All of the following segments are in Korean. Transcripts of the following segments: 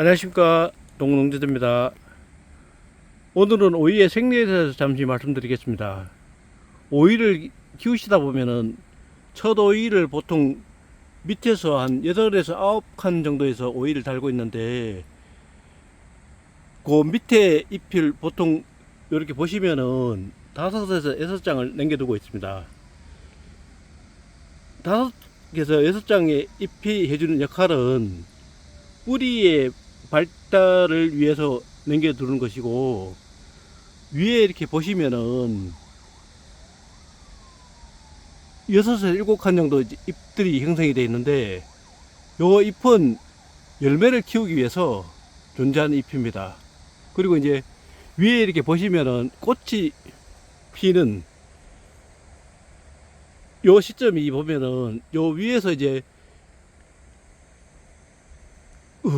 안녕하십니까. 동농제입니다. 오늘은 오이의 생리에 대해서 잠시 말씀드리겠습니다. 오이를 키우시다 보면은 첫 오이를 보통 밑에서 한 8에서 9칸 정도에서 오이를 달고 있는데 그 밑에 잎을 보통 이렇게 보시면은 다섯에서 여섯 장을 남겨두고 있습니다. 다섯에서 여섯 장의 잎이 해주는 역할은 뿌리의 발달을 위해서 남겨두는 것이고 위에 이렇게 보시면은 여섯에서 일곱 칸 정도 이제 잎들이 형성이 되어 있는데 요 잎은 열매를 키우기 위해서 존재하는 잎입니다. 그리고 이제 위에 이렇게 보시면은 꽃이 피는 요 시점이 보면은 요 위에서 이제 어,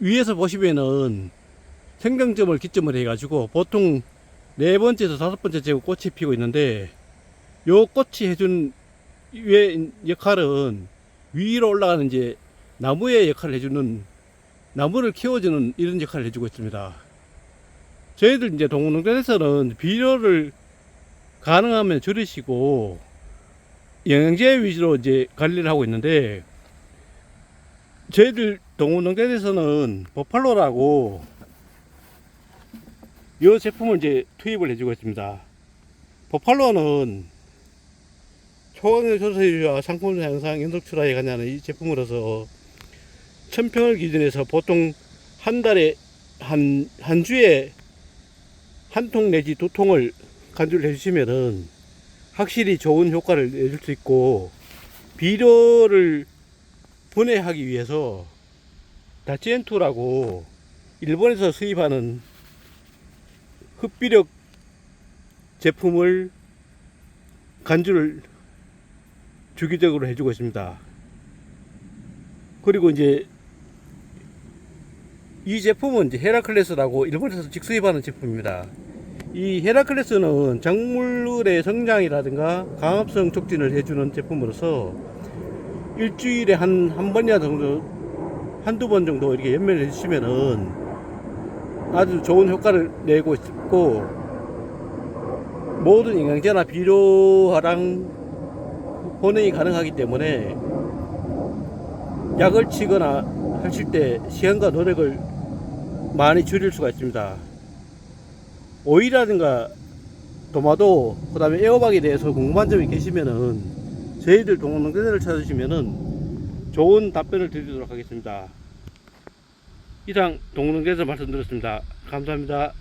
위에서 보시면은 생장점을 기점을 해가지고 보통 네 번째에서 다섯 번째 제고 꽃이 피고 있는데 요 꽃이 해준 위의 역할은 위로 올라가는 이제 나무의 역할을 해주는 나무를 키워주는 이런 역할을 해주고 있습니다. 저희들 이제 동문농장에서는 비료를 가능하면 줄이시고 영양제 위주로 이제 관리를 하고 있는데 저희들 동호농장에서는 버팔로라고 이 제품을 이제 투입을 해주고 있습니다. 버팔로는 초강력 조사유와 상품 향상 연속 출하에 관한 이 제품으로서 천평을 기준해서 보통 한 달에 한, 한 주에 한 통 내지 두 통을 간주를 해주시면은 확실히 좋은 효과를 내줄 수 있고 비료를 분해하기 위해서 다치엔투라고 일본에서 수입하는 흡비력 제품을 간주를 주기적으로 해주고 있습니다. 그리고 이제 이 제품은 이제 헤라클레스라고 일본에서 직수입하는 제품입니다. 이 헤라클레스는 작물의 성장이라든가 강합성 촉진을 해주는 제품으로서 일주일에 한, 한 번이나 정도, 한두 번 정도 이렇게 연매를 해주시면은 아주 좋은 효과를 내고 있고, 모든 영양제나 비료랑 혼행이 가능하기 때문에 약을 치거나 하실 때 시간과 노력을 많이 줄일 수가 있습니다. 오이라든가 도마도, 그 다음에 애호박에 대해서 궁금한 점이 계시면은 저희들 동원농대를 찾으시면은 좋은 답변을 드리도록 하겠습니다. 이상 동원농대에서 말씀드렸습니다. 감사합니다.